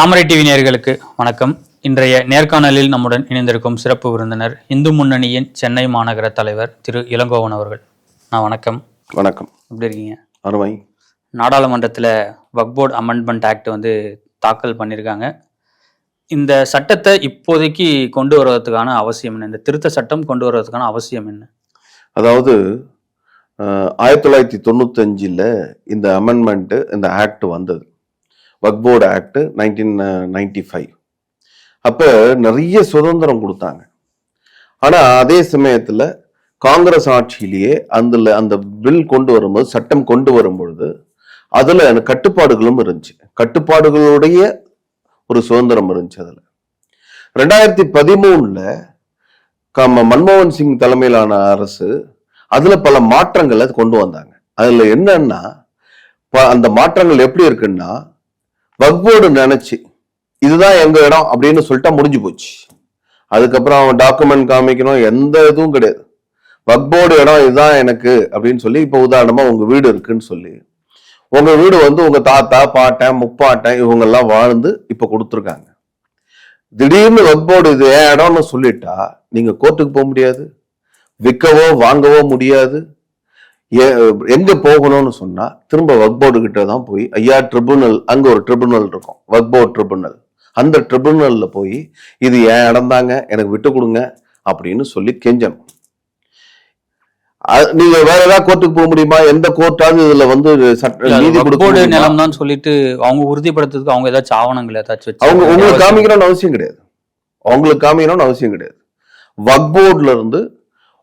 தாமரை TV நேயர்களுக்கு வணக்கம். இன்றைய நேர்காணலில் நம்முடன் இணைந்திருக்கும் சிறப்பு விருந்தினர் இந்து முன்னணியின் சென்னை மாநகர தலைவர் திரு இளங்கோவன் அவர்கள். நான் வணக்கம். வணக்கம். எப்படி இருக்கீங்க? அருமை. நாடாளுமன்றத்தில் வக்போர்ட் அமெண்ட்மெண்ட் ஆக்ட் வந்து தாக்கல் பண்ணியிருக்காங்க இந்த சட்டத்தை இப்போதைக்கு கொண்டு வருவதற்கான அவசியம் என்ன? இந்த திருத்த சட்டம் கொண்டு வருவதற்கான அவசியம் என்ன? அதாவது ஆயிரத்தி தொள்ளாயிரத்தி தொண்ணூத்தஞ்சில் இந்த அமெண்ட்மெண்ட்டு இந்த ஆக்ட் வந்தது. Waqf board act nineteen ninety five அப்போ நிறைய சுதந்திரம் கொடுத்தாங்க. ஆனால் அதே சமயத்தில் காங்கிரஸ் ஆட்சியிலேயே அதில் அந்த பில் கொண்டு வரும்போது சட்டம் கொண்டு வரும்பொழுது அதில் கட்டுப்பாடுகளும் இருந்துச்சு. கட்டுப்பாடுகளுடைய ஒரு சுதந்திரம் இருந்துச்சு அதில். ரெண்டாயிரத்தி பதிமூணில் கம மன்மோகன் சிங் தலைமையிலான அரசு அதில் பல மாற்றங்களை கொண்டு வந்தாங்க. அதில் என்னன்னா ப- அந்த மாற்றங்கள் எப்படி இருக்குன்னா வக்போர்டு நினைச்சு இதுதான் எங்க இடம் அப்படின்னு சொல்லிட்டா முடிஞ்சு போச்சு. அதுக்கப்புறம் அவன் டாக்குமெண்ட் காமிக்கணும் எந்த இதுவும் கிடையாது. வக்போர்டு இடம் இதுதான் எனக்கு அப்படின்னு சொல்லி இப்போ உதாரணமா உங்க வீடு இருக்குன்னு சொல்லி உங்க வீடு வந்து உங்க தாத்தா பாட்டன் முப்பாட்டன் இவங்க எல்லாம் வாழ்ந்து இப்ப கொடுத்துருக்காங்க. திடீர்னு வக்போர்டு இது ஏன் இடம்னு சொல்லிட்டா நீங்க கோர்ட்டுக்கு போக முடியாது. விற்கவோ வாங்கவோ முடியாது. எங்க போகணும்னு சொன்னா திரும்ப வக்போர்டு கிட்ட தான் போய் ஐயா ட்ரிபுனல் அங்க ஒரு ட்ரிபுனல் இருக்கும் வக்போர்ட் ட்ரிபுனல் அந்த ட்ரிபுனல்ல போய் இது ஏன் இடம் தாங்க எனக்கு விட்டு கொடுங்க அப்படின்னு சொல்லி கெஞ்சணும் நீங்க வேற ஏதாவது கோர்ட்டுக்கு போக முடியுமா? எந்த கோர்ட்டாவது இதுல வந்து நீதி? நிலம் தான் சொல்லிட்டு அவங்க உறுதிப்படுத்துறதுக்கு அவங்க ஏதாச்சும் ஆவணங்கள் ஏதாச்சும் அவங்க உங்களுக்கு காமிக்கணும்னு அவசியம் கிடையாது. அவங்களுக்கு காமிக்கணும்னு அவசியம் கிடையாது. வக்போர்ட்ல இருந்து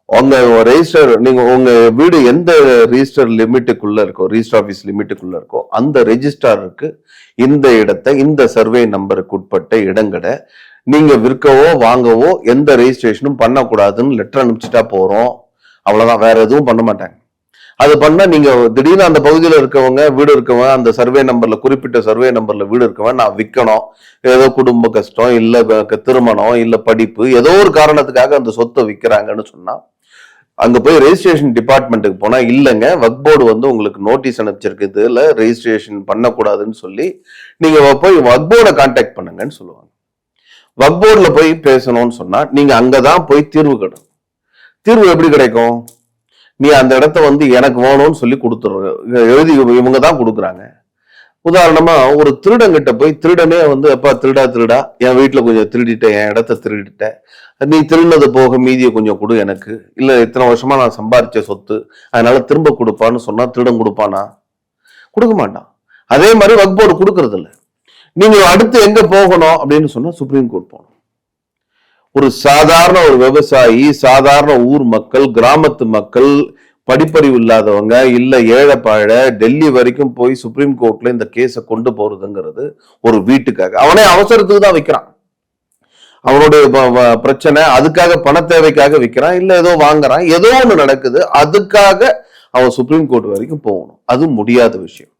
உங்க ரெஜிஸ்டர் நீங்க உங்க வீடு எந்த ரிஜிஸ்டர் லிமிட்டுக்குள்ள இருக்கோ ரிஜிஸ்டர் ஆஃபீஸ் லிமிட்டுக்குள்ள இருக்கோ அந்த ரெஜிஸ்டாருக்கு இந்த இடத்தை இந்த சர்வே நம்பருக்கு உட்பட்ட இடங்களை நீங்க விற்கவோ வாங்கவோ எந்த ரெஜிஸ்ட்ரேஷனும் பண்ணக்கூடாதுன்னு லெட்டர் அனுப்பிச்சிட்டா போறோம். அவ்வளவுதான். வேற எதுவும் பண்ண மாட்டாங்க. அது பண்ணா நீங்க திடீர்னு அந்த பகுதியில் இருக்கவங்க வீடு இருக்கவன் அந்த சர்வே நம்பர்ல குறிப்பிட்ட சர்வே நம்பர்ல வீடு இருக்கவன் நான் விற்கணும். ஏதோ குடும்ப கஷ்டம் இல்ல திருமணம் இல்ல படிப்பு ஏதோ ஒரு காரணத்துக்காக அந்த சொத்தை விற்கிறாங்கன்னு சொன்னா அங்க போய் ரெஜிஸ்ட்ரேஷன் டிபார்ட்மெண்ட்டுக்கு போனா இல்லைங்க. வக் போர்டு வந்து உங்களுக்கு நோட்டீஸ் அனுப்பிச்சிருக்கு இதுல ரெஜிஸ்ட்ரேஷன் பண்ணக்கூடாதுன்னு சொல்லி நீங்க போய் வக் போர்டை கான்டாக்ட் பண்ணுங்கன்னு சொல்லுவாங்க. வக் போர்டில் போய் பேசணும்னு சொன்னா நீங்க அங்கதான் போய் தீர்வு கிடைக்கும் தீர்வு எப்படி கிடைக்கும்? நீ அந்த இடத்த வந்து எனக்கு வேணும்னு சொல்லி கொடுத்துரு எழுதி இவங்க தான் கொடுக்குறாங்க. உதாரணமா ஒரு திருடங்கிட்ட போய் திருடனே வந்து அப்பா திருடா திருடா என் வீட்டில் கொஞ்சம் திருடிட்டேன் என் இடத்த திருடிட்டேன். நீ திருடினது போக மீதியை கொஞ்சம் கொடு எனக்கு. இல்லை இத்தனை வருஷமா நான் சம்பாரிச்ச சொத்து அதனால திரும்ப கொடுப்பான்னு சொன்னா திருடன் கொடுப்பானா? கொடுக்க மாட்டான். அதே மாதிரி வக்போர்டு கொடுக்கறது இல்லை நீங்க அடுத்து எங்க போகணும் அப்படின்னு சொன்னா சுப்ரீம் கோர்ட் போகணும். ஒரு சாதாரண ஒரு விவசாயி சாதாரண ஊர் மக்கள் கிராமத்து மக்கள் படிப்பறிவு இல்லாதவங்க இல்ல ஏழைப்பாழ டெல்லி வரைக்கும் போய் சுப்ரீம் கோர்ட்ல இந்த கேஸை கொண்டு போறதுங்கிறது ஒரு வீட்டுக்காக. அவனே அவசரத்துக்கு தான் வைக்கிறான். அவனுடைய பிரச்சனை அதுக்காக பண தேவைக்காக விற்கிறான் இல்லை ஏதோ வாங்குறான் ஏதோ ஒன்று நடக்குது அதுக்காக அவன் சுப்ரீம் கோர்ட் வரைக்கும் போகணும். அது முடியாத விஷயம்.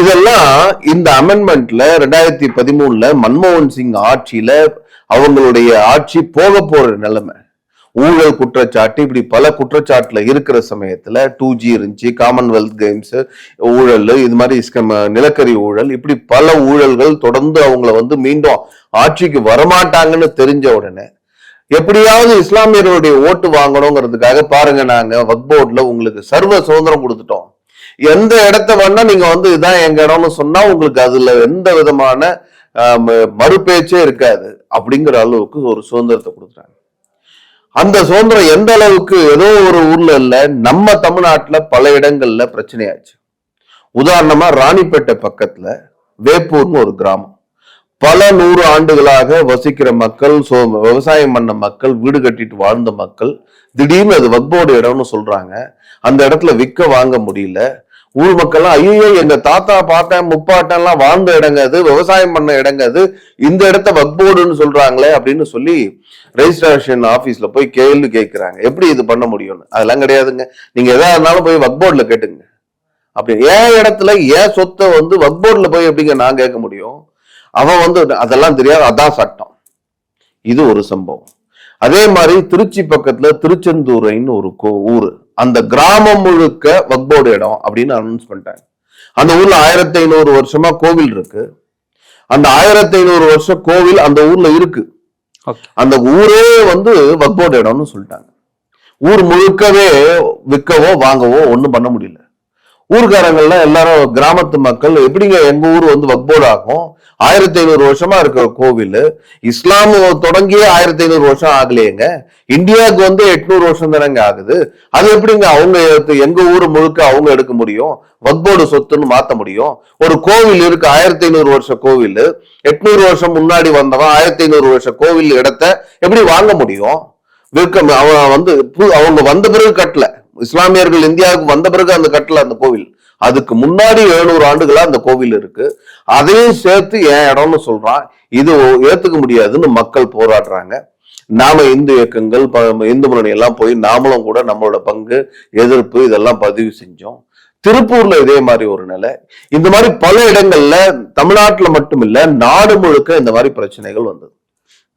இதெல்லாம் இந்த அமெண்ட்மெண்ட்ல ரெண்டாயிரத்தி பதிமூணுல மன்மோகன் சிங் ஆட்சியில அவங்களுடைய ஆட்சி போக போற நிலைமை. ஊழல் குற்றச்சாட்டு இப்படி பல குற்றச்சாட்டுல இருக்கிற சமயத்துல டூ ஜி இருந்துச்சு காமன்வெல்த் கேம்ஸ் ஊழல் இது மாதிரி நிலக்கரி ஊழல் இப்படி பல ஊழல்கள் தொடர்ந்து அவங்கள வந்து மீண்டும் ஆட்சிக்கு வரமாட்டாங்கன்னு தெரிஞ்ச உடனே எப்படியாவது இஸ்லாமியர்களுடைய ஓட்டு வாங்கணுங்கிறதுக்காக பாருங்க நாங்க வக் போர்ட்ல உங்களுக்கு சர்வ சுதந்திரம் கொடுத்துட்டோம். எந்த இடத்த வேணா நீங்க வந்து இதான் எங்க இடம்னு சொன்னா உங்களுக்கு அதுல எந்த விதமான மறுபேச்சே இருக்காது அப்படிங்கிற அளவுக்கு ஒரு சுதந்திரத்தை கொடுக்குறாங்க அந்த சுதந்திரம் எந்த அளவுக்கு ஏதோ ஒரு ஊர்ல இல்ல நம்ம தமிழ்நாட்டுல பல இடங்கள்ல பிரச்சனையாச்சு. உதாரணமா ராணிப்பேட்டை பக்கத்துல வேப்பூர்னு ஒரு கிராமம். பல நூறு ஆண்டுகளாக வசிக்கிற மக்கள் சோ விவசாயம் பண்ண மக்கள் வீடு கட்டிட்டு வாழ்ந்த மக்கள் திடீர்னு அது வக்போர்டு இடம்னு சொல்றாங்க. அந்த இடத்துல விற்க வாங்க முடியல. ஊர் மக்கள்லாம் ஐயோ எங்க தாத்தா பாட்டன் முப்பாட்டன் எல்லாம் வாழ்ந்த இடங்க அது விவசாயம் பண்ண இடங்க அது இந்த இடத்த வக்போர்டுன்னு சொல்றாங்களே அப்படின்னு சொல்லி ரெஜிஸ்ட்ரேஷன் ஆபீஸ்ல போய் கேள்வி கேட்கிறாங்க. எப்படி இது பண்ண முடியும்னு? அதெல்லாம் கிடையாதுங்க. நீங்க எதா இருந்தாலும் போய் வக்போர்டுல கேட்டுங்க. அப்படி ஏன் இடத்துல ஏன் சொத்தை வந்து வக்போர்டுல போய் எப்படிங்க நான் கேட்க முடியும்? அவன் வந்து அதெல்லாம் தெரியாது அதான் சட்டம். இது ஒரு சம்பவம். அதே மாதிரி திருச்சி பக்கத்துல திருச்செந்தூரைன்னு ஒரு ஊரு. அந்த கிராமம் முழுக்க வக்போர்டு இடம் அப்படின்னு அனௌன்ஸ் பண்ணிட்டாங்க. அந்த ஊர்ல ஆயிரத்தி ஐநூறு வருஷமா கோவில் இருக்கு. அந்த ஆயிரத்தி ஐநூறு வருஷம் கோவில் அந்த ஊர்ல இருக்கு. அந்த ஊரே வந்து வக்போர்டு இடம்னு சொல்லிட்டாங்க. ஊர் முழுக்கவே விற்கவோ வாங்கவோ ஒண்ணும் பண்ண முடியல. ஊர்காரங்கள்லாம் எல்லாரும் கிராமத்து மக்கள் எப்படிங்க எங்க ஊர் வந்து வக்போர்டு ஆகும் ஆயிரத்தி ஐநூறு வருஷமா இருக்கிற கோவில். இஸ்லாம் தொடங்கியே ஆயிரத்தி ஐநூறு வருஷம் ஆகலையேங்க. இந்தியாவுக்கு வந்து எட்நூறு வருஷம் தானங்க ஆகுது. அது எப்படிங்க அவங்க எடுத்து- எங்க ஊர் முழுக்க அவங்க எடுக்க முடியும்? வக்போர்டு சொத்துன்னு மாத்த முடியும். ஒரு கோவில் இருக்கு ஆயிரத்தி ஐநூறு வருஷம் கோவில். எட்நூறு வருஷம் முன்னாடி வந்தவன் ஆயிரத்தி ஐநூறு வருஷம் கோவில் இடத்த எப்படி வாங்க முடியும்? விற்க அவன் வந்து அவங்க வந்த பிறகு கட்டல. இஸ்லாமியர்கள் இந்தியாவுக்கு வந்த பிறகு அந்த கட்டில் அந்த கோவில். அதுக்கு முன்னாடி எழுநூறு ஆண்டுகளா அந்த கோவில் இருக்கு. அதையும் சேர்த்து என் இடம்னு சொல்றான். இது ஏத்துக்க முடியாதுன்னு மக்கள் போராடுறாங்க. நாம இந்து இயக்கங்கள் ப- இந்து முன்னணி எல்லாம் போய் நாமளும் கூட நம்மளோட பங்கு எதிர்ப்பு இதெல்லாம் பதிவு செஞ்சோம். திருப்பூர்ல இதே மாதிரி ஒரு நிலை. இந்த மாதிரி பல இடங்கள்ல தமிழ்நாட்டுல மட்டும் இல்ல நாடு முழுக்க இந்த மாதிரி பிரச்சனைகள் வந்தது.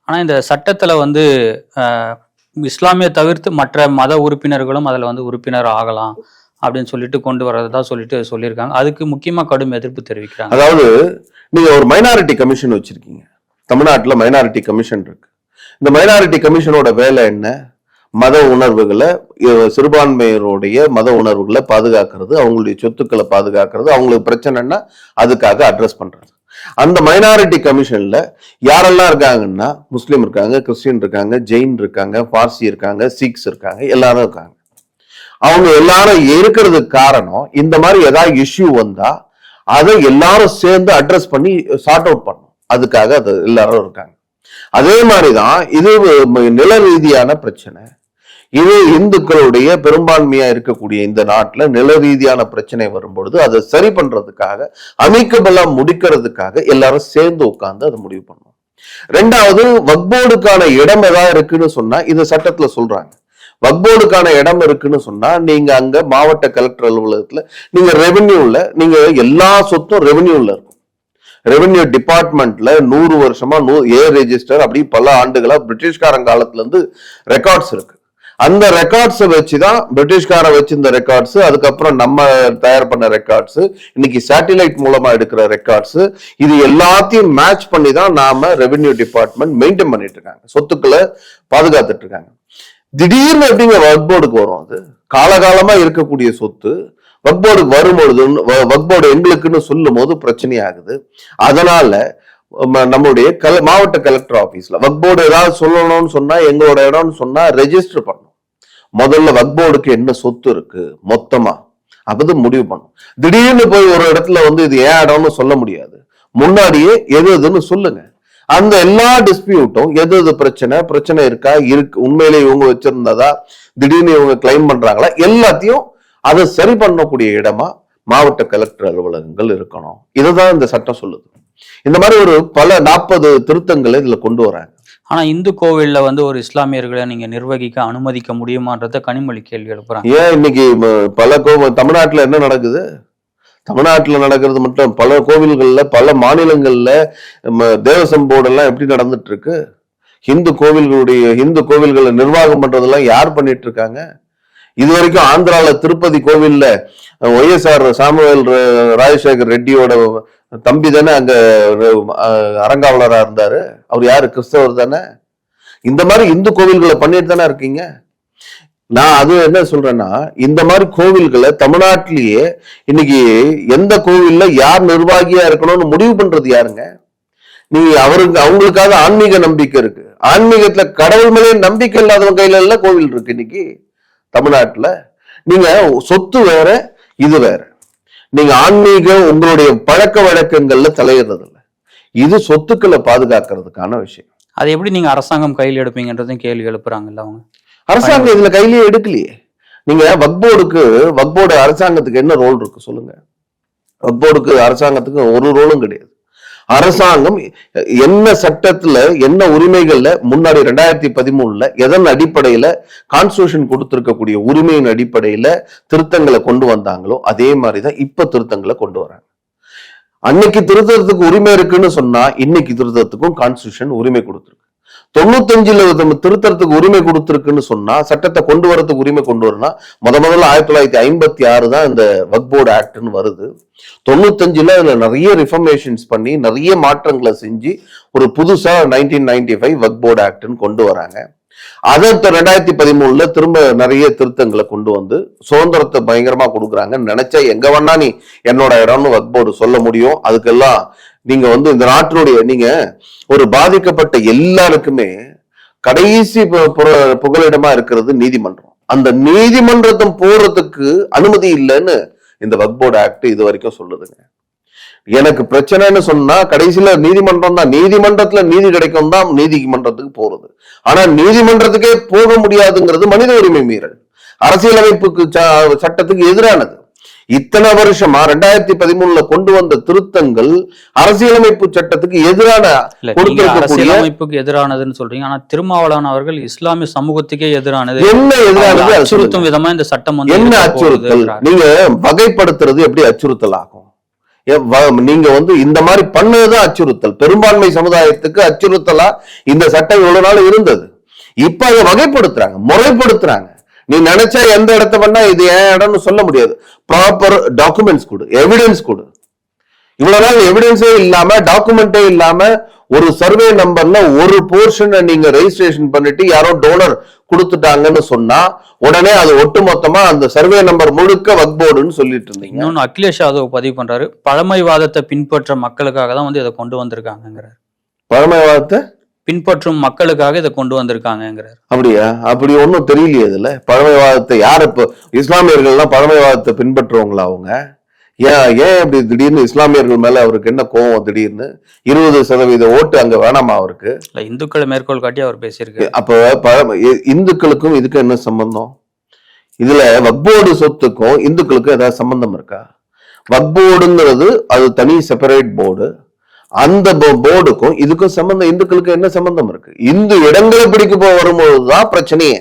ஆனா இந்த சட்டத்துல வந்து இஸ்லாமிய தவிர்த்து மற்ற மத உறுப்பினர்களும் அதில் வந்து உறுப்பினர் ஆகலாம் அப்படின்னு சொல்லிட்டு கொண்டு வர்றதா சொல்லிட்டு சொல்லியிருக்காங்க. அதுக்கு முக்கியமா கடும் எதிர்ப்பு தெரிவிக்கிறாங்க. அதாவது நீங்க ஒரு மைனாரிட்டி கமிஷன் வச்சிருக்கீங்க. தமிழ்நாட்டில் மைனாரிட்டி கமிஷன் இருக்கு. இந்த மைனாரிட்டி கமிஷனோட வேலை என்ன? மத உணர்வுகளை சிறுபான்மையினருடைய மத உணர்வுகளை பாதுகாக்கிறது அவங்களுடைய சொத்துக்களை பாதுகாக்கிறது அவங்களுக்கு பிரச்சனைன்னா அதுக்காக அட்ரஸ் பண்றது. அந்த மைனாரிட்டி கமிஷன்ல யாரெல்லாம் இருக்காங்கன்னா முஸ்லீம் இருக்காங்க கிறிஸ்டின் இருக்காங்க ஜெயின் இருக்காங்க பார்சி இருக்காங்க சிக்ஸ் இருக்காங்க எல்லாரும் இருக்காங்க. அவங்க எல்லாரும் இருக்கிறதுக்கு காரணம் இந்த மாதிரி ஏதாவது இஷ்யூ வந்தா அதை எல்லாரும் சேர்ந்து அட்ரஸ் பண்ணி சார்ட் அவுட் பண்ணும் அதுக்காக அது எல்லாரும் இருக்காங்க. அதே மாதிரிதான் இது நில ரீதியான பிரச்சனை. இது இந்துக்களுடைய பெரும்பான்மையா இருக்கக்கூடிய இந்த நாட்டில் நில ரீதியான பிரச்சனை வரும்பொழுது அதை சரி பண்றதுக்காக அமிக்கபலா முடிக்கிறதுக்காக எல்லாரும் சேர்ந்து உட்கார்ந்து அதை முடிவு பண்ணும் ரெண்டாவது வக்போர்டுக்கான இடம் ஏதாவது இருக்குன்னு சொன்னா இந்த சட்டத்துல சொல்றாங்க. வக்போர்டுக்கான இடம் இருக்குன்னு சொன்னா நீங்க அங்க மாவட்ட கலெக்டர் அலுவலகத்துல நீங்க ரெவென்யூல நீங்க எல்லா சொத்தும் ரெவென்யூல இருக்கும். ரெவென்யூ டிபார்ட்மெண்ட்ல நூறு வருஷமா நூ ஏ ரெஜிஸ்டர் அப்படி பல ஆண்டுகளா பிரிட்டிஷ்காரன் காலத்துல இருந்து ரெக்கார்ட்ஸ் இருக்கு. அந்த ரெக்கார்ட்ஸை வச்சு தான் பிரிட்டிஷ்காரன் வச்சிருந்த ரெக்கார்ட்ஸ் அதுக்கப்புறம் நம்ம தயார் பண்ண ரெக்கார்ட்ஸ் இன்னைக்கு சேட்டிலைட் மூலமா எடுக்கிற ரெக்கார்ட்ஸ் இது எல்லாத்தையும் மேட்ச் பண்ணி தான் நாம ரெவென்யூ டிபார்ட்மெண்ட் மெயின்டைன் பண்ணிட்டு இருக்காங்க. சொத்துக்களை பாதுகாத்துட்டு இருக்காங்க. திடீர்னு எப்படிங்க ஒர்க் போர்டுக்கு வரும் அது? காலகாலமா இருக்கக்கூடிய சொத்து ஒர்க் போர்டுக்கு வரும்பொழுது ஒர்க் போர்டு எங்களுக்குன்னு சொல்லும் போது பிரச்சனையாகுது. அதனால நம்மளுடைய கல மாவட்ட கலெக்டர் ஆஃபீஸில் ஒர்க் போர்டு ஏதாவது சொல்லணும்னு சொன்னா எங்களோட இடம்னு சொன்னா ரெஜிஸ்டர் பண்ணும். முதல்ல ஒர்க் போர்டுக்கு என்ன சொத்து இருக்கு மொத்தமா. அப்படி முடிவு பண்ணும். திடீர்னு போய் ஒரு இடத்துல வந்து இது ஏன் இடம்னு சொல்ல முடியாது. முன்னாடியே எது எதுன்னு சொல்லுங்க. அந்த எல்லா டிஸ்பியூட்டும் எது எது பிரச்சனை பிரச்சனை இருக்கா இருக்கு உண்மையிலே இவங்க வச்சிருந்ததா திடீர்னு இவங்க கிளைம் பண்றாங்களா எல்லாத்தையும் அதை சரி பண்ணக்கூடிய இடமா மாவட்ட கலெக்டர் அலுவலகங்கள் இருக்கணும். இதுதான் இந்த சட்டம் சொல்லுது. இந்த மாதிரி ஒரு பல நாற்பது திருத்தங்களை இதுல கொண்டு வராங்க. ஆனா இந்து கோவில்ல வந்து ஒரு இஸ்லாமியர்களை நீங்க நிர்வகிக்க அனுமதிக்க முடியுமான்றத கனிமொழி கேள்வி எழுப்புறாங்க. ஏன் இன்னைக்கு பல கோ தமிழ்நாட்டுல என்ன நடக்குது? தமிழ்நாட்டுல நடக்கிறது மட்டும் பல கோவில்கள்ல பல மாநிலங்கள்ல தேவசம் போர்டெல்லாம் எப்படி நடந்துட்டு இருக்கு ஹிந்து கோவில்களுடைய ஹிந்து கோவில்களை நிர்வாகம் பண்றதெல்லாம் யார் பண்ணிட்டு இருக்காங்க இது வரைக்கும் ஆந்திரால திருப்பதி கோவில்ல ஒய்எஸ்ஆர் சாமுவேல் ராஜசேகர் ரெட்டியோட தம்பி தானே அங்க அறங்காவலராக இருந்தார் இருந்தாரு. அவர் யாரு? கிறிஸ்தவர் தானே? இந்த மாதிரி இந்து கோவில்களை பண்ணிட்டு தானே இருக்கீங்க? நான் அது என்ன சொல்றேன்னா இந்த மாதிரி கோவில்களை தமிழ்நாட்டிலேயே இன்னைக்கு எந்த கோவில்ல யார் நிர்வாகியா இருக்கணும்னு முடிவு பண்றது யாருங்க? நீ அவருக்கு அவங்களுக்காக ஆன்மீக நம்பிக்கை இருக்கு. ஆன்மீகத்துல கடவுள் மேலே நம்பிக்கை இல்லாதவங்க கையில எல்லாம் கோவில் இருக்கு இன்னைக்கு தமிழ்நாட்டுல. நீங்க சொத்து வேற இது வேற. நீங்க ஆன்மீகம் உங்களுடைய பழக்க வழக்கங்கள்ல தலையிடுறது இல்ல இது சொத்துக்களை பாதுகாக்கிறதுக்கான விஷயம். அதை எப்படி நீங்க அரசாங்கம் கையில் எடுப்பீங்கன்றதையும் கேள்வி எழுப்புறாங்கல்ல அவங்க? அரசாங்கம் இதுல கையிலேயே எடுக்கலையே. நீங்க வக்போர்டுக்கு வக்போர்டு அரசாங்கத்துக்கு என்ன ரோல் இருக்கு சொல்லுங்க. வக்போர்டுக்கு அரசாங்கத்துக்கு ஒரு ரோலும் கிடையாது. அரசாங்கம் என்ன சட்டத்துல என்ன உரிமைகள்ல முன்னாடி ரெண்டாயிரத்தி பதிமூணுல எதன் அடிப்படையில கான்ஸ்டியூஷன் கொடுத்திருக்கக்கூடிய உரிமையின் அடிப்படையில திருத்தங்களை கொண்டு வந்தாங்களோ அதே மாதிரிதான் இப்ப திருத்தங்களை கொண்டு வராங்க. அன்னைக்கு திருத்தத்துக்கு உரிமை இருக்குன்னு சொன்னா இன்னைக்கு திருத்தத்துக்கும் கான்ஸ்டியூஷன் உரிமை கொடுத்துருக்கு. தொண்ணூத்தஞ்சுல நம்ம திருத்தறதுக்கு உரிமை கொடுத்துருக்குன்னு சொன்னா சட்டத்தை கொண்டு வரதுக்கு உரிமை கொண்டு வரனா முத முதல்ல ஆயிரத்தி தொள்ளாயிரத்தி ஐம்பத்தி ஆறு தான் இந்த வக்போர்டு ஆக்ட்னு வருது. தொண்ணூத்தஞ்சுல அதுல நிறைய ரிஃபர்மேஷன்ஸ் பண்ணி நிறைய மாற்றங்களை செஞ்சு ஒரு புதுசா நைன்டீன் நைன்டி ஃபைவ் வக்போர்டு ஆக்ட்னு கொண்டு வராங்க. அதை ரெண்டாயிரத்தி பதிமூணுல திரும்ப நிறைய திருத்தங்களை கொண்டு வந்து சுதந்திரத்தை பயங்கரமா கொடுக்குறாங்க நினைச்சா எங்க வேணா நீ என்னோட இடம்னு வக்போர்டு சொல்ல முடியும். அதுக்கெல்லாம் நீங்க வந்து இந்த நாட்டினுடைய நீங்க ஒரு பாதிக்கப்பட்ட எல்லாருக்குமே கடைசி பு- புகலிடமா இருக்கிறது நீதிமன்றம். அந்த நீதிமன்றத்தை போறதுக்கு அனுமதி இல்லைன்னு இந்த வக்போர்டு ஆக்ட் இது வரைக்கும் சொல்லுதுங்க. எனக்கு பிரச்சனைன்னு சொன்னா கடைசியில நீதிமன்றம் தான். நீதிமன்றத்துல நீதி கிடைக்கும் தான் நீதிமன்றத்துக்கு போறது. ஆனா நீதிமன்றத்துக்கே போக முடியாதுங்கிறது மனித உரிமை மீறல். அரசியலமைப்புக்கு சட்டத்துக்கு எதிரானது. இத்தனை வருஷமா ரெண்டாயிரத்தி பதிமூணுல கொண்டு வந்த திருத்தங்கள் அரசியலமைப்பு சட்டத்துக்கு எதிரான அரசியலமைப்புக்கு எதிரானதுன்னு சொல்றீங்க. ஆனா திருமாவளவன் அவர்கள் இஸ்லாமிய சமூகத்துக்கே எதிரானது. என்ன எதிரானது? அச்சுறுத்தும். விதமா இந்த சட்டம் வந்து என்ன அச்சுறுத்தல். நீங்க வகைப்படுத்துறது எப்படி அச்சுறுத்தல் ஆகும் நீங்க வந்து இந்த மாதிரி பண்ணதுதான் அச்சுறுத்தல். பெரும்பான்மை சமுதாயத்துக்கு அச்சுறுத்தலா இந்த சட்டம் இவ்வளவு நாள் இருந்தது. இப்ப அதை வகைப்படுத்துறாங்க முறைப்படுத்துறாங்க. நீ நினைச்சா எந்த இடத்த பண்ணா இது என் இடம்னு சொல்ல முடியாது. ப்ராப்பர் டாக்குமெண்ட்ஸ் கொடு எவிடன்ஸ் கொடு. இவ்வளவு நாள் எவிடன்ஸே இல்லாம டாக்குமெண்டே இல்லாம ஒரு சர்வே நம்பர்ல ஒரு போர்ஷனை நீங்க ரெஜிஸ்ட்ரேஷன் பண்ணிட்டு யாரோ டோனர் கொடுத்துட்டாங்கன்னு சொன்னா உடனே அது ஒட்டுமொத்தமா அந்த சர்வே நம்பர் முழுக்க வக்போர்டுன்னு சொல்லிட்டு இருந்தீங்க. இன்னொன்னு அகிலேஷ் யாதவ் பதிவு பண்றாரு. பழமைவாதத்தை பின்பற்ற மக்களுக்காக தான் வந்து இதை கொண்டு வந்திருக்காங்கிறார் பழமைவாதத்தை? பின்பற்றும் மக்களுக்காக இதை கொண்டு வந்திருக்காங்கிறார் அப்படியா? அப்படி ஒன்றும் தெரியலையே இதுல. பழமைவாதத்தை யார் இப்போ இஸ்லாமியர்கள்லாம் பழமைவாதத்தை பின்பற்றுவங்களா அவங்க? ஏன் ஏன் இப்படி திடீர்னு இஸ்லாமியர்கள் மேல அவருக்கு என்ன கோவம் திடீர்னு? இருபது சதவீத ஓட்டு அங்க வேணாமா அவருக்கு? இல்ல இந்துக்களை மேற்கோள் காட்டி அவர் பேசியிருக்காரு. அப்ப பழம இ- இந்துக்களுக்கும் இதுக்கு என்ன சம்பந்தம்? இதுல வக்போர்டு சொத்துக்கும் இந்துக்களுக்கும் ஏதாவது சம்பந்தம் இருக்கா? வக்போர்டுங்கிறது அது தனி செப்பரேட் போர்டு அந்த போர்டுக்கும் இதுக்கும் சம்பந்தம் இந்துக்களுக்கு என்ன சம்பந்தம் இருக்கு? இந்து இடங்களை பிடிக்க போக வரும்போதுதான் பிரச்சனையே.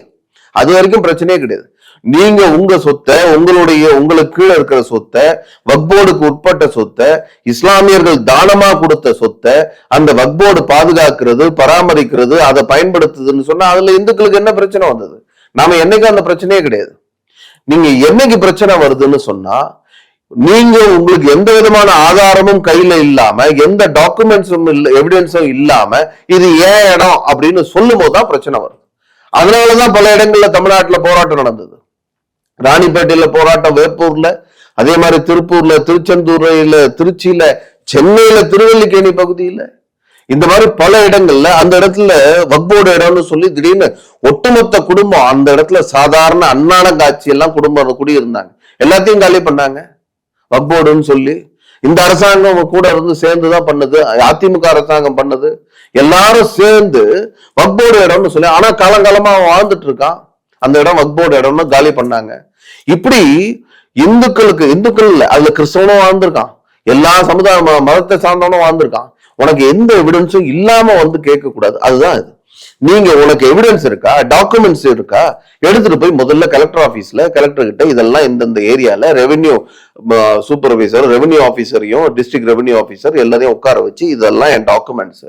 அது வரைக்கும் பிரச்சனையே கிடையாது. நீங்க உங்க சொத்தை உங்களுடைய உங்களுக்கு கீழே இருக்கிற சொத்தை வக்போர்டுக்கு உட்பட்ட சொத்தை இஸ்லாமியர்கள் தானமா கொடுத்த சொத்தை அந்த வக்போர்டு பாதுகாக்கிறது பராமரிக்கிறது அதை பயன்படுத்துதுன்னு சொன்னா அதுல இந்துக்களுக்கு என்ன பிரச்சனை வந்தது? நாம என்னைக்கும் அந்த பிரச்சனையே கிடையாது. நீங்க என்னைக்கு பிரச்சனை வருதுன்னு சொன்னா நீங்க உங்களுக்கு எந்த விதமான ஆதாரமும் கையில இல்லாம எந்த டாக்குமெண்ட்ஸும் இல்ல எவிடன்ஸும் இல்லாம இது ஏன் இடம் அப்படின்னு சொல்லும் போதுதான் பிரச்சனை வரும் அதனாலதான் பல இடங்கள்ல தமிழ்நாட்டுல போராட்டம் நடந்தது. ராணிப்பேட்டையில போராட்டம் வேப்பூர்ல அதே மாதிரி திருப்பூர்ல திருச்செந்தூர்ல திருச்சியில சென்னையில திருவல்லிக்கேணி பகுதியில. இந்த மாதிரி பல இடங்கள்ல அந்த இடத்துல வக்போர்டு இடம்னு சொல்லி திடீர்னு ஒட்டுமொத்த குடும்பம் அந்த இடத்துல சாதாரண அன்னான காட்சி எல்லாம் குடும்பம் குடியிருந்தாங்க. எல்லாத்தையும் காலி பண்ணாங்க. வக்போர்டுன்னு சொல்லி இந்த அரசாங்கம் கூட இருந்து சேர்ந்து தான் பண்ணுது அதிமுக அரசாங்கம் பண்ணது. எல்லாரும் சேர்ந்து வக்போர்டு இடம்னு சொல்லி ஆனா காலங்காலமா அவன் வாழ்ந்துட்டு இருக்கான். அந்த இடம் வக்போர்டு இடம்னு காலி பண்ணாங்க. இப்படி இந்துக்களுக்கு இந்துக்கள் இல்ல அதுல கிறிஸ்தவனும் வாழ்ந்திருக்கான். எல்லா சமுதாய மதத்தை சார்ந்தவனும் வாழ்ந்திருக்கான். உனக்கு எந்த எவிடன்ஸும் இல்லாம வந்து கேட்க கூடாது அதுதான் இது. நீங்க உனக்கு எவிடன்ஸ் இருக்கா? டாக்குமெண்ட்ஸ் இருக்கா? எடுத்துட்டு போய் முதல்ல கலெக்டர் ஆபீஸ்ல கலெக்டர் கிட்ட இதெல்லாம் இந்தந்த ஏரியால ரெவென்யூ சூப்பர்வைசர் ரெவென்யூ ஆபீசரையும் டிஸ்ட்ரிக்ட் ரெவென்யூ ஆபீசர் எல்லாரையும் உட்கார வச்சு இதெல்லாம் என் டாக்குமெண்ட்ஸ்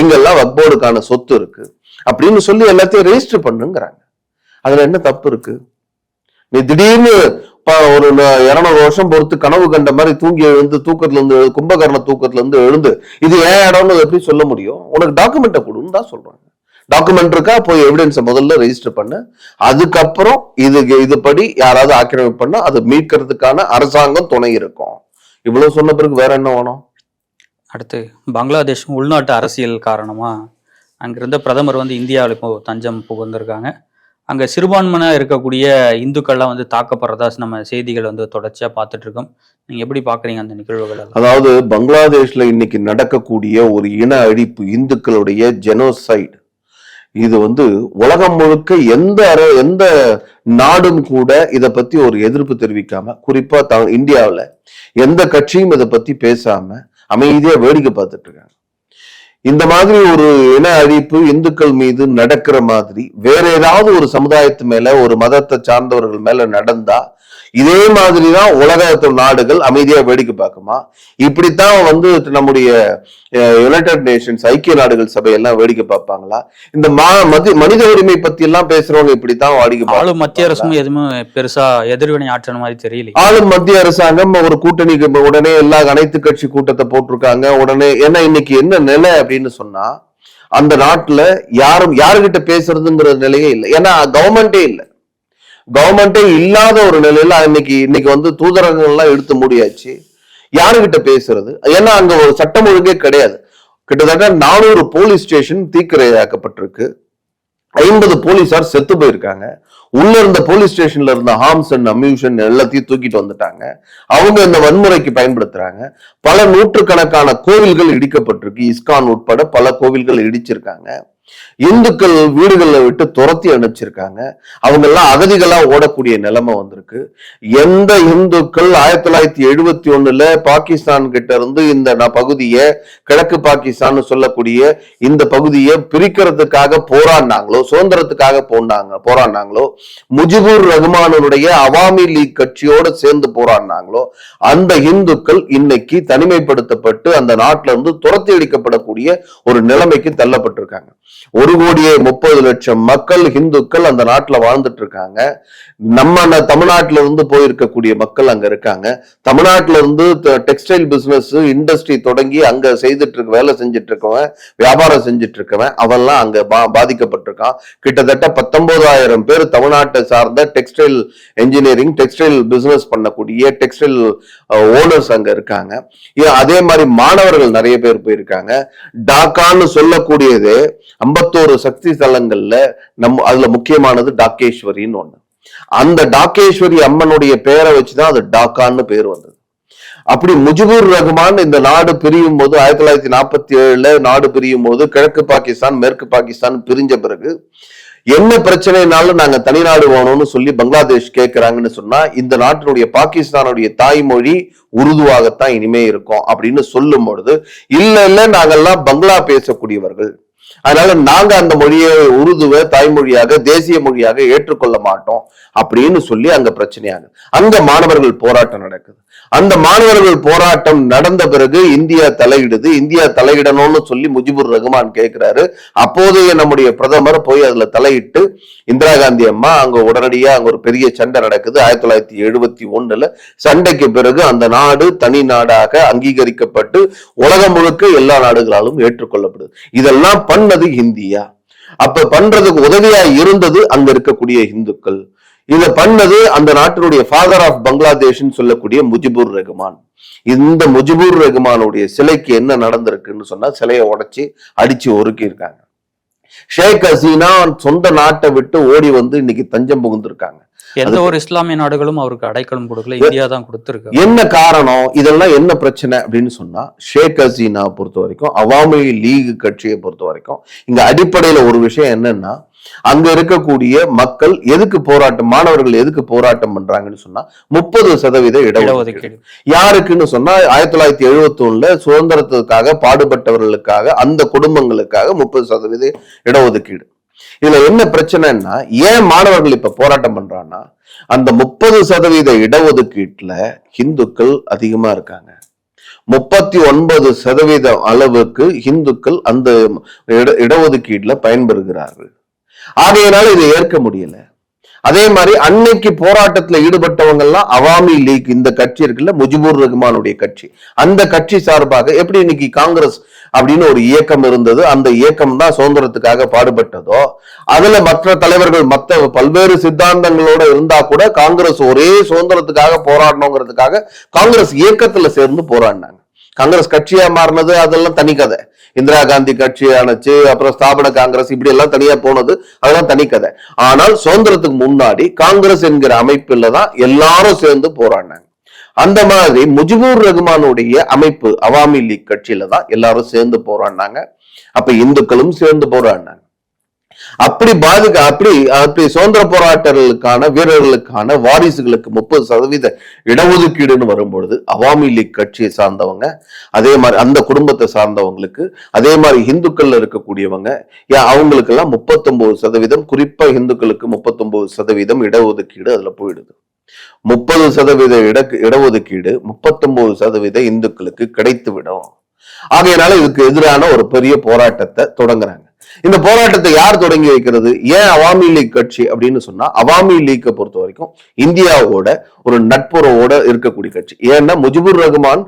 இங்கெல்லாம் வக்போர்டுக்கான சொத்து இருக்கு. அப்படின்னு சொல்லி எல்லாத்தையும் ரெஜிஸ்டர் பண்ணுங்கிறாங்க. அதுல என்ன தப்பு இருக்கு? நீ திடீர்னு ஒரு இருநூறு வருஷம் பொறுத்து கனவு கண்ட மாதிரி தூங்கி எழுந்து தூக்கத்துல இருந்து கும்பகரண கும்பகர்ண தூக்கத்துல இருந்து எழுந்து இது ஏன் இடம்னு எப்படி சொல்ல முடியும்? உனக்கு டாக்குமெண்ட்டை கொடுன்னு தான் சொல்றாங்க. டாக்குமெண்ட் இருக்கா? போய் எவிடன்ஸை முதல்ல ரெஜிஸ்டர் பண்ணு. அதுக்கப்புறம் இது இதுபடி யாராவது ஆக்கிரமிப்பு பண்ணா அதை மீட்கிறதுக்கான அரசாங்கம் துணை இருக்கும். இவ்வளவு சொன்ன பிறகு வேற என்ன வேணும்? அடுத்து பங்களாதேஷ் உள்நாட்டு அரசியல் காரணமா அங்கிருந்த பிரதமர் வந்து இந்தியாவில் இப்போ தஞ்சம் புகுந்திருக்காங்க. அங்க சிறுபான்மையாக இருக்கக்கூடிய இந்துக்கள்லாம் வந்து தாக்கப்படுறதா நம்ம செய்திகள் வந்து தொடர்ச்சியா பார்த்துட்டு இருக்கோம் நீங்க எப்படி பாக்குறீங்க அந்த நிகழ்வுகள்? அதாவது பங்களாதேஷ்ல இன்னைக்கு நடக்கக்கூடிய ஒரு இன அழிப்பு இந்துக்களுடைய ஜெனோசைடு இது வந்து உலகம் முழுக்க எந்த எந்த நாடும் கூட இதை பத்தி ஒரு எதிர்ப்பு தெரிவிக்காம குறிப்பா த இந்தியாவுல எந்த கட்சியும் இதை பத்தி பேசாம அமைதியா வேடிக்கை பார்த்துட்டு இருக்காங்க. இந்த மாதிரி ஒரு இன அழிப்பு இந்துக்கள் மீது நடக்கிற மாதிரி வேற ஏதாவது ஒரு சமுதாயத்து மேல ஒரு மதத்தை சார்ந்தவர்கள் மேல நடந்தா இதே மாதிரிதான் உலகத்து நாடுகள் அமைதியா வேடிக்கை பார்க்குமா? இப்படித்தான் வந்து நம்முடைய யுனைடெட் நேஷன்ஸ் ஐக்கிய நாடுகள் சபையெல்லாம் வேடிக்கை பார்ப்பாங்களா? இந்த மா- மதி- மனித உரிமை பத்தி எல்லாம் பேசுறவங்க இப்படித்தான் வேடிக்கை ஆளும் மத்திய அரசும் எதுவுமே பெருசா எதிர்வினை ஆற்றின மாதிரி தெரியல. ஆளும் மத்திய அரசாங்கம் ஒரு கூட்டணிக்கு உடனே எல்லா அனைத்து கட்சி கூட்டத்தை போட்டிருக்காங்க உடனே ஏன்னா இன்னைக்கு என்ன நிலை அப்படின்னு சொன்னா அந்த நாட்டுல யாரும் யாருகிட்ட பேசுறதுங்கிற நிலையே இல்லை. ஏன்னா கவர்மெண்டே இல்லை. கவர்மெண்டே இல்லாத ஒரு நிலையில இன்னைக்கு இன்னைக்கு வந்து தூதரகங்கள்லாம் எடுத்து முடியாச்சு. யாருகிட்ட பேசுறது? ஏன்னா அங்க ஒரு சட்டம் ஒழுங்கே கிடையாது. கிட்டத்தட்ட நானூறு போலீஸ் ஸ்டேஷன் தீக்கிரையாக்கப்பட்டிருக்கு. ஐம்பது போலீஸார் செத்து போயிருக்காங்க. உள்ள இருந்த போலீஸ் ஸ்டேஷன்ல இருந்த ஹார்ம்ஸ் அண்ட் அம்யூஷன் எல்லாத்தையும் தூக்கிட்டு வந்துட்டாங்க. அவங்க இந்த வன்முறைக்கு பயன்படுத்துறாங்க. பல நூற்றுக்கணக்கான கோவில்கள் இடிக்கப்பட்டிருக்கு. இஸ்கான் உட்பட பல கோவில்கள் இடிச்சிருக்காங்க. இந்துக்கள் வீடுகளை விட்டு துரத்தி அனுப்பிச்சிருக்காங்க. அவங்க எல்லாம் அகதிகளா ஓடக்கூடிய நிலைமை வந்திருக்கு. எந்த இந்துக்கள் ஆயிரத்தி தொள்ளாயிரத்தி எழுபத்தி ஒண்ணுல பாகிஸ்தான் கிட்ட இருந்து இந்த பகுதியை கிழக்கு பாகிஸ்தான் சொல்லக்கூடிய இந்த பகுதியை பிரிக்கிறதுக்காக போராடினாங்களோ சுதந்திரத்துக்காக போனாங்க போராடினாங்களோ முஜிபுர் ரஹ்மானுடைய அவாமி லீக் கட்சியோட சேர்ந்து போராடினாங்களோ அந்த இந்துக்கள் இன்னைக்கு தனிமைப்படுத்தப்பட்டு அந்த நாட்டில இருந்து துரத்தி அடிக்கப்படக்கூடிய ஒரு நிலைமைக்கு தள்ளப்பட்டிருக்காங்க. ஒரு கோடியே முப்பது லட்சம் மக்கள் இந்துக்கள் அந்த நாட்டில் வாழ்ந்துட்டு இருக்காங்க நம்ம தமிழ்நாட்டில இருந்து போயிருக்கக்கூடிய மக்கள் அங்க இருக்காங்க. தமிழ்நாட்டில இருந்து டெக்ஸ்டைல் பிசினஸ் இண்டஸ்ட்ரி தொடங்கி அங்க செய்துட்டு இருக்க வேலை செஞ்சுட்டு இருக்கவன் வியாபாரம் செஞ்சுட்டு இருக்கவன் அவெல்லாம் அங்க பா- பாதிக்கப்பட்டிருக்கான். கிட்டத்தட்ட பத்தொன்பதாயிரம் பேர் தமிழ்நாட்டை சார்ந்த டெக்ஸ்டைல் என்ஜினியரிங் டெக்ஸ்டைல் பிசினஸ் பண்ணக்கூடிய டெக்ஸ்டைல் ஓனர்ஸ் அங்க இருக்காங்க. ஏன் அதே மாதிரி மாணவர்கள் நிறைய பேர் போயிருக்காங்க. டாக்கான்னு சொல்லக்கூடியது ஐம்பத்தோரு சக்தி ஸ்தலங்கள்ல நம்ம அதுல முக்கியமானது டாக்கேஸ்வரின்னு ஒண்ணு. அந்த டாக்கேஸ்வரி அம்மனுடைய பெயரை வச்சுதான் அது டாக்கான்னு பேர் வந்தது. அப்படி முஜிபுர் ரஹ்மான் இந்த நாடு பிரியும் போது ஆயிரத்தி தொள்ளாயிரத்தி நாற்பத்தி ஏழுல நாடு பிரியும் போது கிழக்கு பாகிஸ்தான் மேற்கு பாகிஸ்தான் பிரிஞ்ச பிறகு என்ன பிரச்சனைனாலும் நாங்க தனிநாடு வேணும்னு சொல்லி பங்களாதேஷ் கேட்கிறாங்கன்னு சொன்னா இந்த நாட்டினுடைய பாகிஸ்தானுடைய தாய்மொழி உருதுவாகத்தான் இனிமே இருக்கும் அப்படின்னு சொல்லும் பொழுது இல்ல இல்ல நாங்கெல்லாம் பங்களா பேசக்கூடியவர்கள். அதனால நாங்க அந்த மொழியை உருதுவ தாய்மொழியாக தேசிய மொழியாக ஏற்றுக்கொள்ள மாட்டோம் அப்படின்னு சொல்லி அங்க பிரச்சனையாகுது. அங்க மாணவர்கள் போராட்டம் நடக்குது. அந்த மாணவர்கள் போராட்டம் நடந்த பிறகு இந்தியா தலையிடுது. இந்தியா தலையிடணும்னு சொல்லி முஜிபுர் ரஹ்மான் கேட்கிறாரு அப்போதைய நம்முடைய பிரதமர் போய் அதுல தலையிட்டு இந்திரா காந்தி அம்மா அங்க உடனடியா அங்க ஒரு பெரிய சண்டை நடக்குது. ஆயிரத்தி தொள்ளாயிரத்தி எழுபத்தி ஒண்ணுல சண்டைக்கு பிறகு அந்த நாடு தனி நாடாக அங்கீகரிக்கப்பட்டு உலகம் முழுக்க எல்லா நாடுகளாலும் ஏற்றுக்கொள்ளப்படுது. இதெல்லாம் பண்ணது இந்தியா. அப்ப பண்றதுக்கு உதவியா இருந்தது அங்க இருக்கக்கூடிய இந்துக்கள். இத பண்ணது அந்த நாட்டினுடைய ஃபாதர் ஆஃப் பங்களாதேஷ்னு சொல்லக்கூடிய முஜிபுர் ரஹ்மான் இந்த முஜிபுர் ரஹ்மானுடைய சிலைக்கு என்ன நடந்திருக்குன்னு சொன்னா சிலையை உடைச்சு அடிச்சு ஒருக்கி இருக்காங்க ஷேக் ஹசீனா சொந்த நாட்டை விட்டு ஓடி வந்து இன்னைக்கு தஞ்சம் புகுந்திருக்காங்க. எந்த ஒரு இஸ்லாமிய நாடுகளும் அவருக்கு அடைக்கலம் கொடுக்கல இந்தியா தான் கொடுத்திருக்கு. என்ன காரணம்? இதெல்லாம் என்ன பிரச்சனை அப்படின்னு சொன்னா ஷேக் ஹசீனா பொறுத்த வரைக்கும் அவாமி லீக் கட்சியை பொறுத்த வரைக்கும் இங்க அடிப்படையில ஒரு விஷயம் என்னன்னா அங்க இருக்கக்கூடிய மக்கள் எதுக்கு போராட்டம் மாணவர்கள் எதுக்கு போராட்டம் பண்றாங்கன்னு சொன்னா முப்பது சதவீத இடஒதுக்கீடு. யாருக்குன்னு சொன்னா ஆயிரத்தி தொள்ளாயிரத்தி எழுபத்தி ஒண்ணுல சுதந்திரத்துக்காக பாடுபட்டவர்களுக்காக அந்த குடும்பங்களுக்காக முப்பது சதவீத இடஒதுக்கீடு. இதுல என்ன பிரச்சனைன்னா ஏன் மாணவர்கள் இப்ப போராட்டம் பண்றான்னா அந்த முப்பது சதவீத இடஒதுக்கீட்டுல இந்துக்கள் அதிகமா இருக்காங்க. முப்பத்தி ஒன்பது சதவீதம் அளவுக்கு இந்துக்கள் அந்த இட இடஒதுக்கீட்டுல பயன்பெறுகிறார்கள். ஆகையினால இதை ஏற்க முடியல. அதே மாதிரி அன்னைக்கு போராட்டத்துல ஈடுபட்டவங்க எல்லாம் அவாமி லீக் இந்த கட்சி இருக்குல்ல முஜிபுர் ரஹ்மானுடைய கட்சி. அந்த கட்சி சார்பாக எப்படி இன்னைக்கு காங்கிரஸ் அப்படின்னு ஒரு இயக்கம் இருந்தது அந்த இயக்கம் தான் சுதந்திரத்துக்காக பாடுபட்டதோ அதுல மற்ற தலைவர்கள் மத்த பல்வேறு சித்தாந்தங்களோட இருந்தா கூட காங்கிரஸ் ஒரே சுதந்திரத்துக்காக போராடணுங்கிறதுக்காக காங்கிரஸ் இயக்கத்துல சேர்ந்து போராடினாங்க. காங்கிரஸ் கட்சியா மாறினது அதெல்லாம் தனி கதை. இந்திரா காந்தி கட்சி அணைச்சு அப்புறம் ஸ்தாபன காங்கிரஸ் இப்படி எல்லாம் தனியா போனது அதெல்லாம் தனி கதை. ஆனால் சுதந்திரத்துக்கு முன்னாடி காங்கிரஸ் என்கிற அமைப்புல தான் எல்லாரும் சேர்ந்து போராடினாங்க. அந்த மாதிரி முஜிபுர் ரகுமானுடைய அமைப்பு அவாமி லீக் கட்சியில தான் எல்லாரும் சேர்ந்து போராடினாங்க. அப்ப இந்துக்களும் சேர்ந்து போராடினாங்க. அப்படி பாதிக்க அப்படி அப்படி சுதந்திர போராட்டங்களுக்கான வீரர்களுக்கான வாரிசுகளுக்கு முப்பது சதவீத இடஒதுக்கீடுன்னு வரும்பொழுது அவாமி லீக் கட்சியை சார்ந்தவங்க அதே மாதிரி அந்த குடும்பத்தை சார்ந்தவங்களுக்கு அதே மாதிரி இந்துக்கள்ல இருக்கக்கூடியவங்க ஏன் அவங்களுக்கெல்லாம் முப்பத்தொன்பது சதவீதம் குறிப்பா இந்துக்களுக்கு முப்பத்தொன்பது சதவீதம் இடஒதுக்கீடு அதுல போயிடுது. முப்பது சதவீத இட இடஒதுக்கீடு முப்பத்தொன்பது சதவீத இந்துக்களுக்கு கிடைத்து விடும் ஆகையினால இதுக்கு எதிரான ஒரு பெரிய போராட்டத்தை தொடங்குறாங்க. இந்த போராட்டத்தை யார் தொடங்கி வைக்கிறது? ஏன் அவாமி லீக் கட்சி அப்படின்னு சொன்னா அவாமி லீக்கை பொறுத்த வரைக்கும் இந்தியாவோட ஒரு நட்புறவோட இருக்கக்கூடிய கட்சி. ஏன்னா முஜிபுர் ரஹ்மான்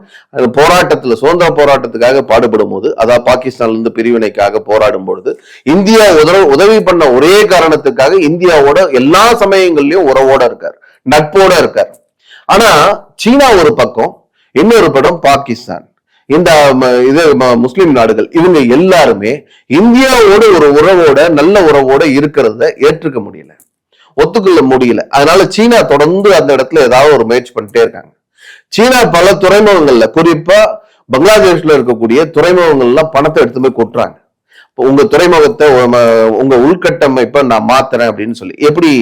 போராட்டத்துல சுதந்திர போராட்டத்துக்காக பாடுபடும் போது அதாவது பாகிஸ்தான்ல இருந்து பிரிவினைக்காக போராடும் பொழுது இந்தியா உதவி உதவி பண்ண ஒரே காரணத்துக்காக இந்தியாவோட எல்லா சமயங்கள்லயும் உறவோட இருக்கார் நட்போட இருக்கார். ஆனா சீனா ஒரு பக்கம் இன்னொரு படம் பாகிஸ்தான். இந்த ம, இது முஸ்லீம் நாடுகள் இவங்க எல்லாருமே இந்தியாவோட ஒரு உறவோட நல்ல உறவோட இருக்கிறத ஏற்றுக்க முடியல. ஒத்துக்கொள்ள முடியல. அதனால சீனா தொடர்ந்து அந்த இடத்துல ஏதாவது ஒரு முயற்சி பண்ணிட்டே இருக்காங்க. சீனா பல துறைமுகங்கள்ல குறிப்பா பங்களாதேஷ்ல இருக்கக்கூடிய துறைமுகங்கள்லாம் பணத்தை எடுத்து போய் கொட்டுறாங்க. இப்போ உங்க துறைமுகத்தை உங்க உள்கட்டமைப்பை நான் மாத்துறேன் அப்படின்னு சொல்லி எப்படி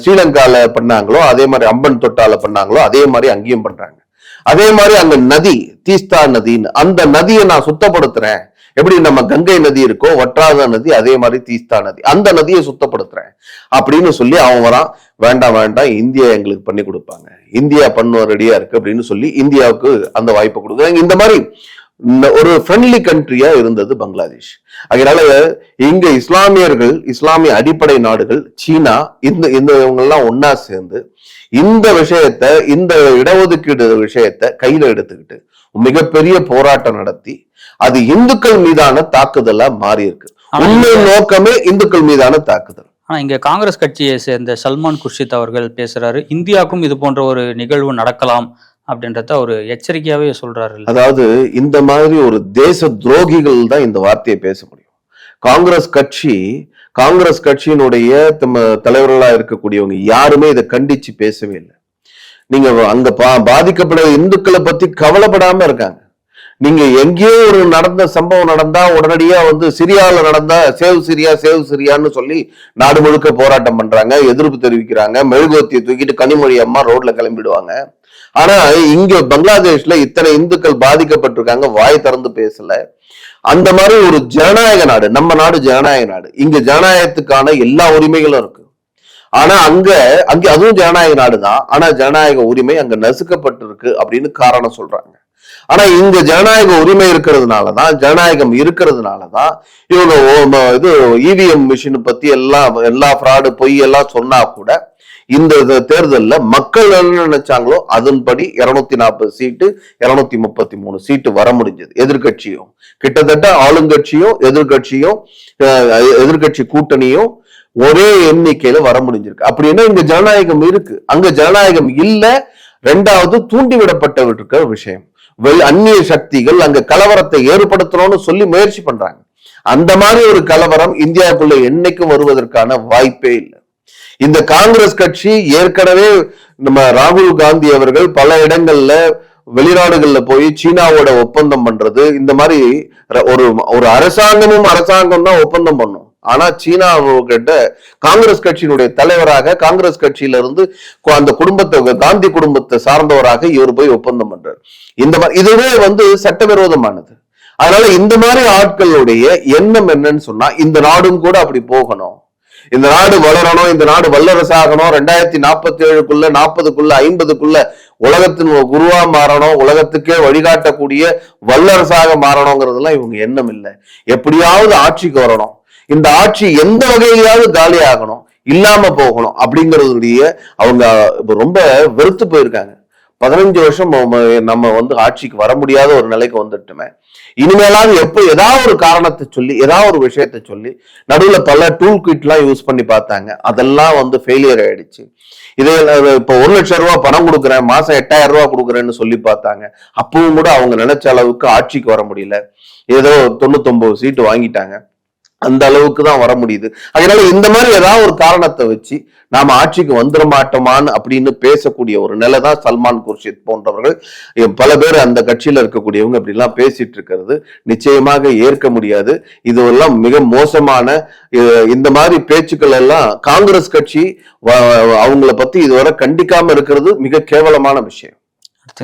ஸ்ரீலங்கால பண்ணாங்களோ அதே மாதிரி அம்பன் தொட்டால பண்ணாங்களோ அதே மாதிரி அங்கேயும் பண்றாங்க. அதே மாதிரி அந்த நதி தீஸ்தா நதின்னு அந்த நதியை நான் சுத்தப்படுத்துறேன். எப்படி நம்ம கங்கை நதி இருக்கோ வற்றாத நதி அதே மாதிரி தீஸ்தா நதி. அந்த நதியை சுத்தப்படுத்துறேன். அப்படின்னு சொல்லி அவன் வரான். வேண்டாம் வேண்டாம் இந்தியா எங்களுக்கு பண்ணி கொடுப்பாங்க. இந்தியா பண்ண ரெடியா இருக்கு அப்படின்னு சொல்லி இந்தியாவுக்கு அந்த வாய்ப்பை கொடுக்குறாங்க. இந்த மாதிரி ஒரு ஃப்ரெண்ட்லி கண்ட்ரியா இருந்தது பங்களாதேஷ். அதனால இங்க இஸ்லாமியர்கள் இஸ்லாமிய அடிப்படை நாடுகள் சீனா இந்த இந்த இவங்க எல்லாம் ஒன்னா சேர்ந்து இந்த விஷயத்த இந்த இடஒதுக்கீடு விஷயத்த கையில எடுத்துக்கிட்டு மிகப்பெரிய போராட்டம் நடத்தி அது இந்துக்கள் மீதான தாக்குதலா மாறி இருக்கு. உண்மை நோக்கமே இந்துக்கள் மீதான தாக்குதல். ஆனா இங்க காங்கிரஸ் கட்சியை சேர்ந்த சல்மான் குர்ஷித் அவர்கள் பேசுறாரு இந்தியாவுக்கும் இது போன்ற ஒரு நிகழ்வு நடக்கலாம் அப்படின்றத ஒரு எச்சரிக்கையாவே சொல்றாரு. அதாவது இந்த மாதிரி ஒரு தேச துரோகிகள் தான் இந்த வார்த்தையை பேச முடியும். காங்கிரஸ் கட்சி காங்கிரஸ் கட்சியினுடைய தம்ம தலைவர்களா இருக்கக்கூடியவங்க யாருமே இதை கண்டிச்சு பேசவே இல்லை. நீங்க அங்க பா பாதிக்கப்பட இந்துக்களை பத்தி கவலைப்படாம இருக்காங்க. நீங்க எங்கேயோ ஒரு நடந்த சம்பவம் நடந்தா உடனடியா வந்து சிரியாவில் நடந்தா சேவ் சிரியா சேவ் சிரியான்னு சொல்லி நாடு முழுக்க போராட்டம் பண்றாங்க எதிர்ப்பு தெரிவிக்கிறாங்க மெழுகுவத்தியை தூக்கிட்டு கனிமொழி அம்மா ரோட்ல கிளம்பிடுவாங்க. ஆனா இங்க பங்களாதேஷ்ல இத்தனை இந்துக்கள் பாதிக்கப்பட்டிருக்காங்க வாய் திறந்து பேசல. அந்த மாதிரி ஒரு ஜனநாயக நாடு நம்ம நாடு ஜனநாயக நாடு. இங்க ஜனநாயகத்துக்கான எல்லா உரிமைகளும் இருக்கு. ஆனா அங்க அங்க அதுவும் ஜனநாயக நாடு தான் ஆனா ஜனநாயக உரிமை அங்க நசுக்கப்பட்டிருக்கு அப்படின்னு காரணம் சொல்றாங்க. ஆனா இங்க ஜனநாயக உரிமை இருக்கிறதுனாலதான் ஜனநாயகம் இருக்கிறதுனாலதான் இவங்க இது இவிஎம் மிஷின் பத்தி எல்லாம் எல்லா ஃப்ராடு பொய் எல்லாம் சொன்னா கூட இந்த இது மக்கள் என்ன நினைச்சாங்களோ அதன்படி இருநூத்தி நாற்பது சீட்டு இருநூத்தி முப்பத்தி மூணு சீட்டு வர முடிஞ்சது. எதிர்க்கட்சியும். கிட்டத்தட்ட ஆளுங்கட்சியும் எதிர்க்கட்சியும் எதிர்கட்சி எதிர்க்கட்சி கூட்டணியும் ஒரே எண்ணிக்கையில வர முடிஞ்சிருக்கு. அப்படின்னா இங்க ஜனநாயகம் இருக்கு? அங்க ஜனநாயகம் இல்ல. ரெண்டாவது தூண்டிவிடப்பட்ட இருக்கிற விஷயம். வெள் அந்நிய சக்திகள் அங்க கலவரத்தை ஏற்படுத்தணும்னு சொல்லி முயற்சி பண்றாங்க. அந்த மாதிரி ஒரு கலவரம் இந்தியாவுக்குள்ள என்னைக்கும் வருவதற்கான வாய்ப்பே இல்லை. இந்த காங்கிரஸ் கட்சி ஏற்கனவே நம்ம ராகுல் காந்தி அவர்கள் பல இடங்கள்ல வெளிநாடுகள்ல போய் சீனாவோட ஒப்பந்தம் பண்றது இந்த மாதிரி ஒரு ஒரு அரசாங்கமும் அரசாங்கம் தான் ஒப்பந்தம் பண்ணும். ஆனா சீனா கிட்ட காங்கிரஸ் கட்சியினுடைய தலைவராக காங்கிரஸ் கட்சியில இருந்து அந்த குடும்பத்தை காந்தி குடும்பத்தை சார்ந்தவராக இவர் போய் ஒப்பந்தம் பண்றாரு. இந்த மாதிரி இதுவே வந்து சட்டவிரோதமானது. அதனால இந்த மாதிரி ஆட்களுடைய எண்ணம் என்னன்னு சொன்னா இந்த நாடும் கூட அப்படி போகணும். இந்த நாடு வளரணும் இந்த நாடு வல்லரசாகணும் ரெண்டாயிரத்தி நாற்பத்தி ஏழுக்குள்ள நாற்பதுக்குள்ள ஐம்பதுக்குள்ள உலகத்தின் குருவா மாறணும் உலகத்துக்கே வழிகாட்டக்கூடிய வல்லரசாக மாறணுங்கிறதெல்லாம் இவங்க எண்ணம் இல்லை. எப்படியாவது ஆட்சிக்கு வரணும். இந்த ஆட்சி எந்த வகையிலாவது காலியாகணும் இல்லாம போகணும் அப்படிங்கறதுடைய அவங்க இப்ப ரொம்ப வெறுத்து போயிருக்காங்க. பதினஞ்சு வருஷம் நம்ம- வந்து ஆட்சிக்கு வர முடியாத ஒரு நிலைக்கு வந்துட்டுமே. இனிமேலாவது எப்போ ஏதாவது ஒரு காரணத்தை சொல்லி ஏதாவது ஒரு விஷயத்தை சொல்லி நடுவில் பல டூல் கிட்லாம் யூஸ் பண்ணி பார்த்தாங்க. அதெல்லாம் வந்து ஃபெயிலியர் ஆயிடுச்சு. இதே இப்போ ஒரு லட்சம் ரூபா பணம் கொடுக்குறேன் மாசம் எட்டாயிரம் ரூபா கொடுக்குறேன்னு சொல்லி பார்த்தாங்க. அப்பவும் கூட அவங்க நினைச்ச அளவுக்கு ஆட்சிக்கு வர முடியல. ஏதோ தொண்ணூத்தொன்பது சீட்டு வாங்கிட்டாங்க. அந்த அளவுக்கு தான் வர முடியுது. அதனால இந்த மாதிரி ஏதாவது ஒரு காரணத்தை வச்சு நாம ஆட்சிக்கு வந்துட மாட்டோமான்னு அப்படின்னு பேசக்கூடிய ஒரு நிலை தான் சல்மான் குர்ஷித் போன்றவர்கள். பல பேர் அந்த கட்சியில் இருக்கக்கூடியவங்க இப்படிலாம் பேசிட்டு இருக்கிறது. நிச்சயமாக ஏற்க முடியாது. இதுவெல்லாம் மிக மோசமான இந்த மாதிரி பேச்சுக்கள் எல்லாம் காங்கிரஸ் கட்சி அவங்கள பத்தி இதுவரை கண்டிக்காம இருக்கிறது மிக கேவலமான விஷயம்.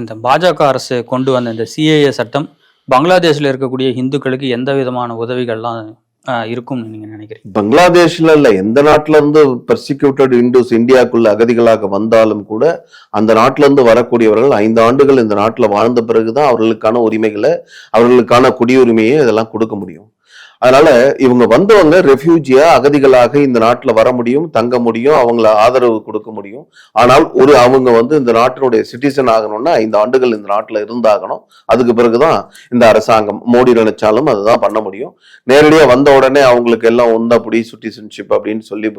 இந்த பாஜக அரசு கொண்டு வந்த இந்த சிஏஏ சட்டம் பங்களாதேஷில் இருக்கக்கூடிய இந்துக்களுக்கு எந்த விதமான உதவிகள்லாம் இருக்கும்னு நீங்க நினைக்கிறீங்க. பங்களாதேஷ்ல இல்ல எந்த நாட்டுல இருந்து பர்சிக்யூட்டட் இண்டூஸ் இந்தியாக்குள்ள அகதிகளாக வந்தாலும் கூட அந்த நாட்டுல இருந்து வரக்கூடியவர்கள் ஐந்து ஆண்டுகள் இந்த நாட்டுல வாழ்ந்த பிறகுதான் அவர்களுக்கான உரிமைகளை அவர்களுக்கான குடியுரிமையை இதெல்லாம் கொடுக்க முடியும். அதனால இவங்க வந்தவங்க ரெஃப்யூஜியா அகதிகளாக இந்த நாட்டில் வர முடியும் தங்க முடியும் அவங்கள ஆதரவு கொடுக்க முடியும். ஆனால் ஒரு அவங்க வந்து இந்த நாட்டினுடைய சிட்டிசன் ஆகணும்னா ஐந்து ஆண்டுகள் இந்த நாட்டில் இருந்தாகணும். அதுக்கு பிறகுதான் இந்த அரசாங்கம் மோடி நினைச்சாலும் அதுதான் பண்ண முடியும். நேரடியாக வந்த உடனே அவங்களுக்கு எல்லாம் ஒந்தப்படி சிட்டிசன்ஷிப் அப்படின்னு சொல்லி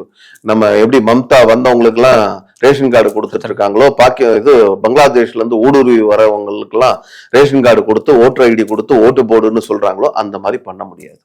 நம்ம எப்படி மம்தா வந்தவங்களுக்குலாம் ரேஷன் கார்டு கொடுத்துட்டு இருக்காங்களோ பாக்கி இது பங்களாதேஷ்ல இருந்து ஊடுருவி வரவங்களுக்குலாம் ரேஷன் கார்டு கொடுத்து ஓட்டர் ஐடி கொடுத்து ஓட்டு போடுன்னு சொல்றாங்களோ அந்த மாதிரி பண்ண முடியாது.